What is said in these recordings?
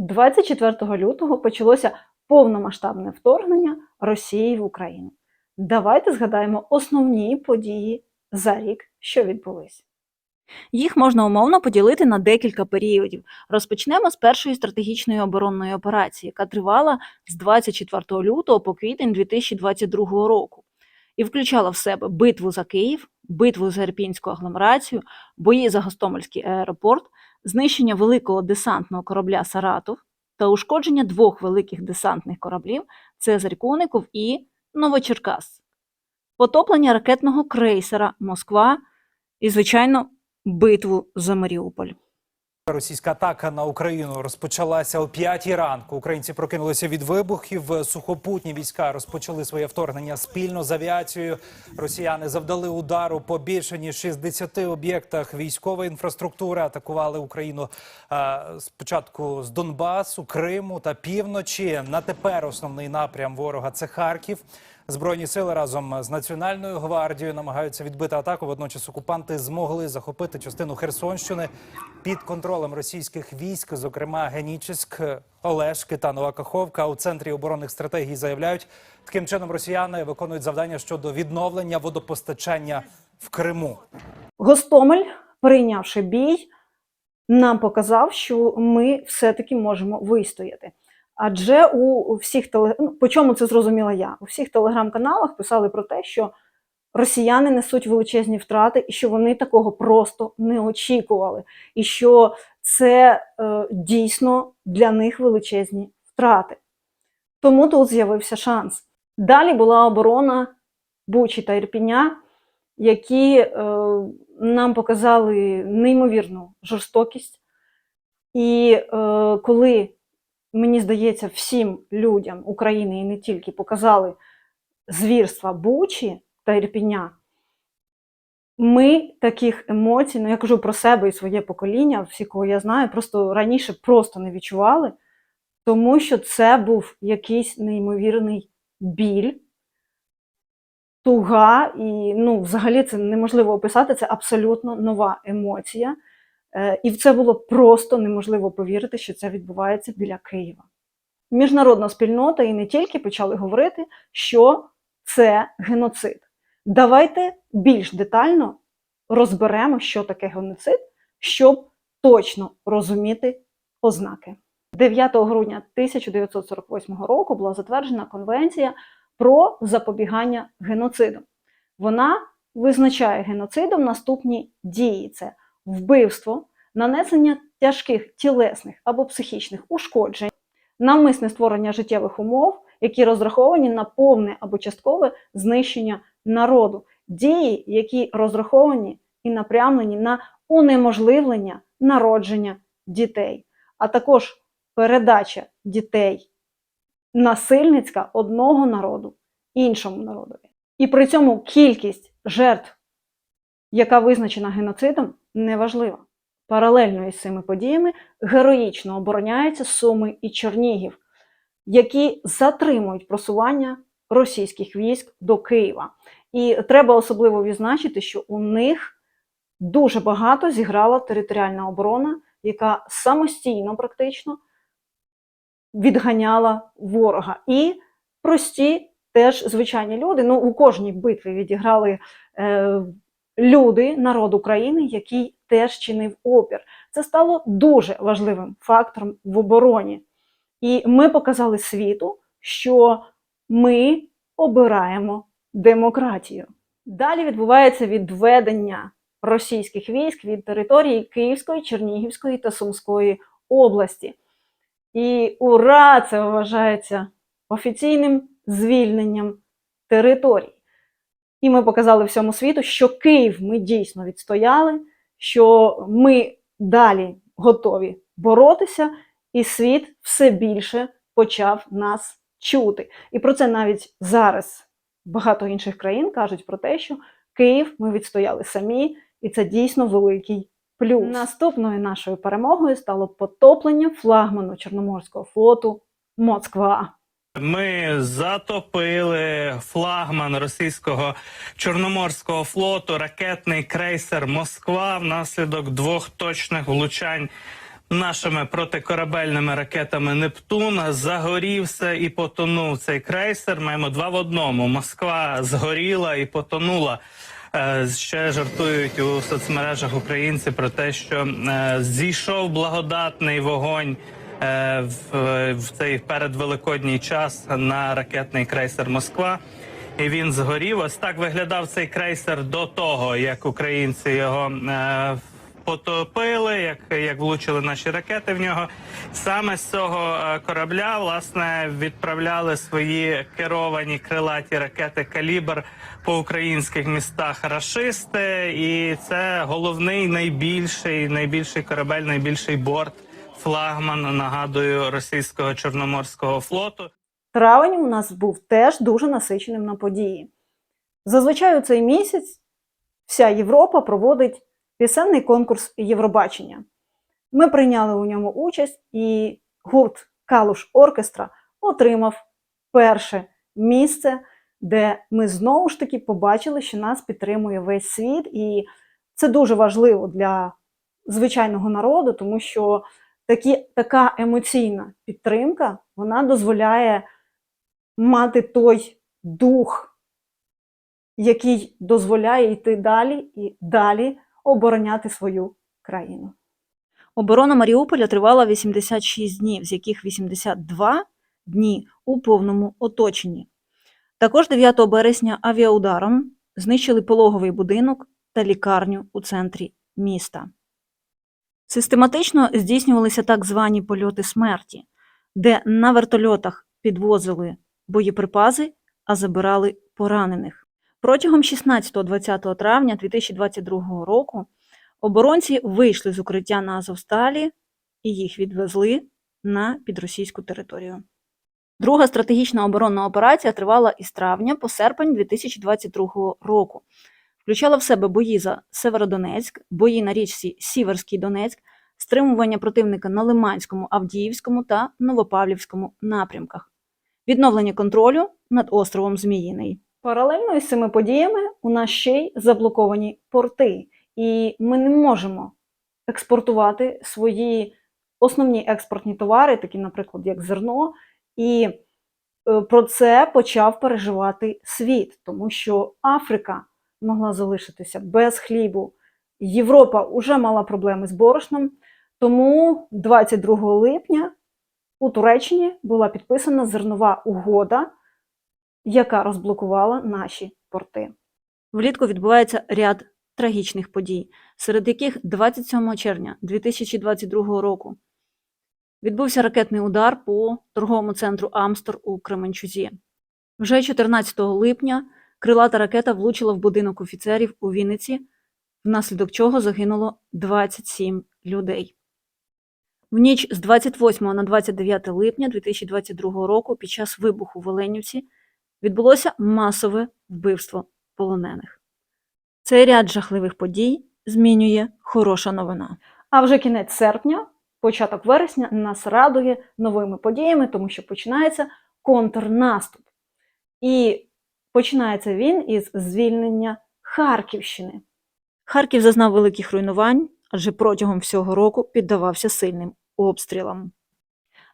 24 лютого почалося повномасштабне вторгнення Росії в Україну. Давайте згадаємо основні події за рік, що відбулись. Їх можна умовно поділити на декілька періодів. Розпочнемо з першої стратегічної оборонної операції, яка тривала з 24 лютого по квітень 2022 року і включала в себе битву за Київ, битву за Ірпінську агломерацію, бої за Гостомельський аеропорт, знищення великого десантного корабля Саратов та ушкодження двох великих десантних кораблів Цезарь Коников і Новочеркас, потоплення ракетного крейсера Москва і, звичайно, битву за Маріуполь. Російська атака на Україну розпочалася о п'ятій ранку. Українці прокинулися від вибухів. Сухопутні війська розпочали своє вторгнення спільно з авіацією. Росіяни завдали удару по більше ніж 60 об'єктах військової інфраструктури. Атакували Україну е, спочатку з Донбасу, Криму та півночі. На тепер основний напрям ворога це Харків. Збройні сили разом з Національною гвардією намагаються відбити атаку. Водночас окупанти змогли захопити частину Херсонщини під контролем російських військ, зокрема Генічеськ, Олешки та Нова Каховка. У центрі оборонних стратегій заявляють, таким чином росіяни виконують завдання щодо відновлення водопостачання в Криму. Гостомель, прийнявши бій, нам показав, що ми все-таки можемо вистояти. Адже у всіх теле... ну, по чому це зрозуміла я? У всіх телеграм-каналах писали про те, що росіяни несуть величезні втрати, і що вони такого просто не очікували, і що це е, дійсно для них величезні втрати. Тому тут з'явився шанс. Далі була оборона Бучі та Ірпіня, які е, нам показали неймовірну жорстокість. І е, коли мені здається, всім людям України і не тільки показали звірства Бучі та Ірпіня, ми таких емоцій, ну я кажу про себе і своє покоління, всі, кого я знаю, просто раніше просто не відчували, тому що це був якийсь неймовірний біль, туга, і ну, взагалі це неможливо описати, це абсолютно нова емоція. Е, І в це було просто неможливо повірити, що це відбувається біля Києва. Міжнародна спільнота і не тільки почали говорити, що це геноцид. Давайте більш детально розберемо, що таке геноцид, щоб точно розуміти ознаки. 9 грудня 1948 року була затверджена Конвенція про запобігання геноциду. Вона визначає геноцидом наступні дії: це вбивство, нанесення тяжких тілесних або психічних ушкоджень, навмисне створення життєвих умов, які розраховані на повне або часткове знищення народу, дії, які розраховані і напрямлені на унеможливлення народження дітей, а також передача дітей насильницька одного народу іншому народові. І при цьому кількість жертв, яка визначена геноцидом, неважлива. Паралельно із цими подіями героїчно обороняються Суми і Чернігів, які затримують просування російських військ до Києва. І треба особливо відзначити, що у них дуже багато зіграла територіальна оборона, яка самостійно практично відганяла ворога. І прості теж звичайні люди. Ну, у кожній битві відіграли е, люди, народ України, який теж чинив опір. Це стало дуже важливим фактором в обороні. І ми показали світу, що ми обираємо демократію. Далі відбувається відведення російських військ від території Київської, Чернігівської та Сумської області. І ура! Це вважається офіційним звільненням територій. І ми показали всьому світу, що Київ ми дійсно відстояли, що ми далі готові боротися, і світ все більше почав нас чути. І про це навіть зараз багато інших країн кажуть про те, що Київ ми відстояли самі, і це дійсно великий плюс. Наступною нашою перемогою стало потоплення флагману Чорноморського флоту Москва. Ми затопили флагман російського чорноморського флоту, ракетний крейсер Москва внаслідок двох точних влучань нашими протикорабельними ракетами Нептун загорівся і потонув цей крейсер. Маємо два в одному. Москва згоріла і потонула. Е, Ще жартують у соцмережах українці про те, що е, зійшов благодатний вогонь в, в цей передвеликодній час на ракетний крейсер Москва. І він згорів. Ось так виглядав цей крейсер до того, як українці його е, потопили, як, як влучили наші ракети в нього. Саме з цього е, корабля власне відправляли свої керовані крилаті ракети Калібр по українських містах рашисти. І це головний найбільший, найбільший корабель, найбільший борт, флагман нагадую російського чорноморського флоту. Травень у нас був теж дуже насиченим на події. Зазвичай у цей місяць вся Європа проводить пісенний конкурс Євробачення. Ми прийняли у ньому участь, і гурт Калуш Оркестра отримав перше місце, де ми знову ж таки побачили, що нас підтримує весь світ. І це дуже важливо для звичайного народу, тому що такі, така емоційна підтримка вона дозволяє мати той дух, який дозволяє йти далі і далі обороняти свою країну. Оборона Маріуполя тривала 86 днів, з яких 82 дні у повному оточенні. Також 9 березня авіаударом знищили пологовий будинок та лікарню у центрі міста. Систематично здійснювалися так звані польоти смерті, де на вертольотах підвозили боєприпаси, а забирали поранених. Протягом 16-20 травня 2022 року оборонці вийшли з укриття на Азовсталі і їх відвезли на підросійську територію. Друга стратегічна оборонна операція тривала із травня по серпень 2022 року. Включала в себе бої за Северодонецьк, бої на річці Сіверський Донецьк, стримування противника на Лиманському, Авдіївському та Новопавлівському напрямках, відновлення контролю над островом Зміїний. Паралельно із цими подіями у нас ще й заблоковані порти, і ми не можемо експортувати свої основні експортні товари, такі, наприклад, як зерно. І е, про це почав переживати світ, тому що Африка могла залишитися без хлібу. Європа вже мала проблеми з борошном, тому 22 липня у Туреччині була підписана зернова угода, яка розблокувала наші порти. Влітку відбувається ряд трагічних подій, серед яких 27 червня 2022 року відбувся ракетний удар по торговому центру Амстор у Кременчузі. Вже 14 липня крилата ракета влучила в будинок офіцерів у Вінниці, внаслідок чого загинуло 27 людей. В ніч з 28 на 29 липня 2022 року під час вибуху в Оленівці відбулося масове вбивство полонених. Цей ряд жахливих подій змінює хороша новина. А вже кінець серпня, початок вересня нас радує новими подіями, тому що починається контрнаступ. І починається він із звільнення Харківщини. Харків зазнав великих руйнувань, адже протягом всього року піддавався сильним обстрілам.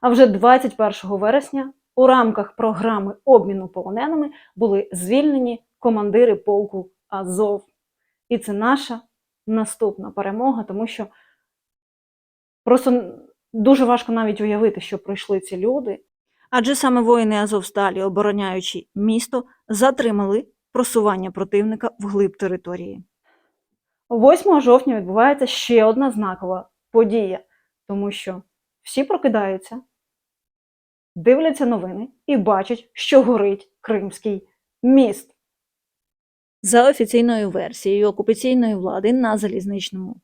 А вже 21 вересня у рамках програми обміну полоненими були звільнені командири полку Азов. І це наша наступна перемога, тому що просто дуже важко навіть уявити, що пройшли ці люди. Адже саме воїни Азовсталі, обороняючи місто, затримали просування противника вглиб території. 8 жовтня відбувається ще одна знакова подія, тому що всі прокидаються, дивляться новини і бачать, що горить Кримський міст. За офіційною версією окупаційної влади на залізничному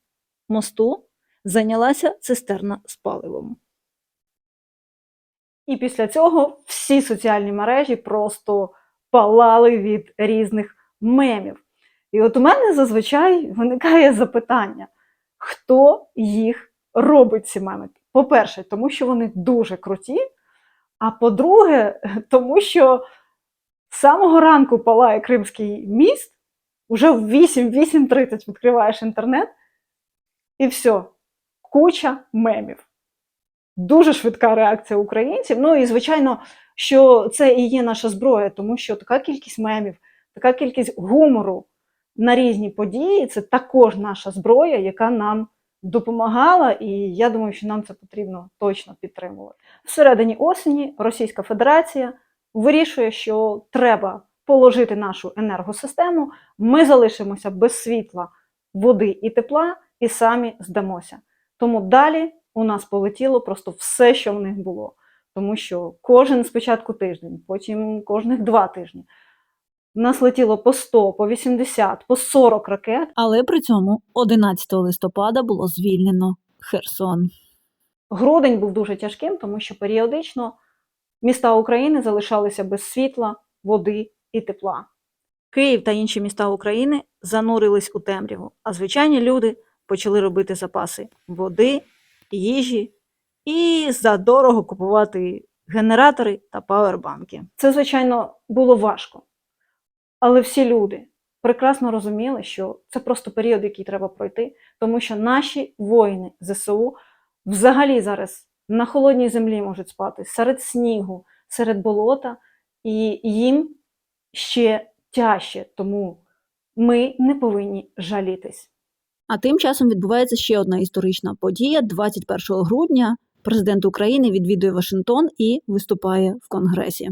мосту зайнялася цистерна з паливом. І після цього всі соціальні мережі просто палали від різних мемів. І от у мене зазвичай виникає запитання, хто їх робить ці меми? По-перше, тому що вони дуже круті, а по-друге, тому що з самого ранку палає Кримський міст, уже в 8-8.30 відкриваєш інтернет, і все. куча мемів. Дуже швидка реакція українців. Ну і звичайно, що це і є наша зброя, тому що така кількість мемів, така кількість гумору на різні події це також наша зброя, яка нам допомагала, і я думаю, що нам це потрібно точно підтримувати. Всередині осені Російська Федерація вирішує, що треба положити нашу енергосистему. Ми залишимося без світла, води і тепла, і самі здамося. Тому далі у нас полетіло просто все, що в них було. Тому що кожен спочатку тиждень, потім кожних два тижні. В нас летіло по 100, по 80, по 40 ракет. Але при цьому 11 листопада було звільнено Херсон. Грудень був дуже тяжким, тому що періодично міста України залишалися без світла, води і тепла. Київ та інші міста України занурились у темряву, а звичайні люди почали робити запаси води, їжі і задорого купувати генератори та павербанки. Це, звичайно, було важко. Але всі люди прекрасно розуміли, що це просто період, який треба пройти, тому що наші воїни ЗСУ взагалі зараз на холодній землі можуть спати серед снігу, серед болота, і їм ще тяжче, тому ми не повинні жалітись. А тим часом відбувається ще одна історична подія. 21 грудня президент України відвідує Вашингтон і виступає в Конгресі.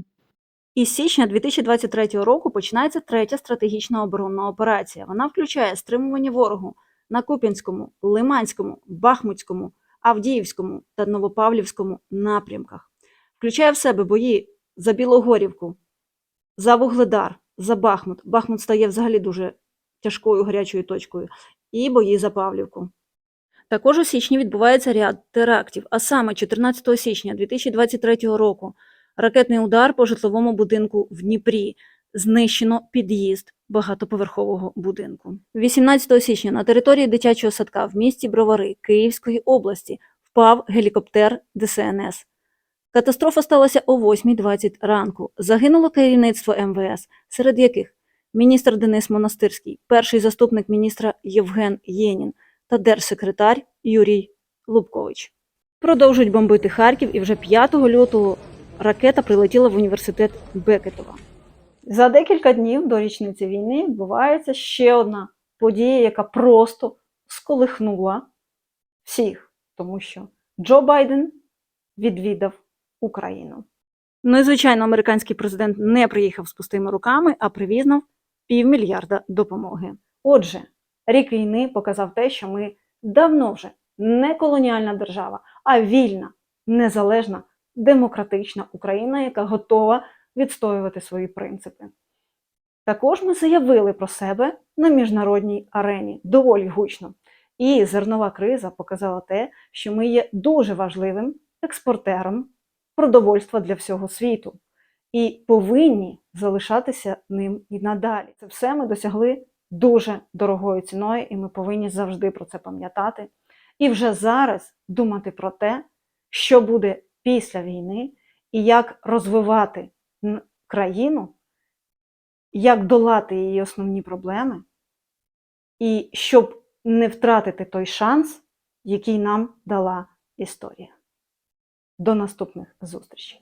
Із січня 2023 року починається третя стратегічна оборонна операція. Вона включає стримування ворогу на Куп'янському, Лиманському, Бахмутському, Авдіївському та Новопавлівському напрямках. Включає в себе бої за Білогорівку, за Вугледар, за Бахмут. Бахмут стає взагалі дуже тяжкою гарячою точкою, і бої за Павлівку. Також у січні відбувається ряд терактів, а саме 14 січня 2023 року ракетний удар по житловому будинку в Дніпрі. Знищено під'їзд багатоповерхового будинку. 18 січня на території дитячого садка в місті Бровари Київської області впав гелікоптер ДСНС. Катастрофа сталася о 8.20 ранку. Загинуло керівництво МВС, серед яких міністр Денис Монастирський, перший заступник міністра Євген Єнін та держсекретар Юрій Лубкович. Продовжують бомбити Харків, і вже 5 лютого ракета прилетіла в університет Бекетова. За декілька днів до річниці війни відбувається ще одна подія, яка просто сколихнула всіх, тому що Джо Байден відвідав Україну. Ну і, звичайно, американський президент не приїхав з пустими руками, а привіз півмільярда допомоги. Отже, рік війни показав те, що ми давно вже не колоніальна держава, а вільна, незалежна, демократична Україна, яка готова відстоювати свої принципи. Також ми заявили про себе на міжнародній арені доволі гучно. І зернова криза показала те, що ми є дуже важливим експортером продовольства для всього світу і повинні залишатися ним і надалі. Це все ми досягли дуже дорогою ціною, і ми повинні завжди про це пам'ятати. І вже зараз думати про те, що буде після війни, і як розвивати країну, як долати її основні проблеми, і щоб не втратити той шанс, який нам дала історія. До наступних зустрічей!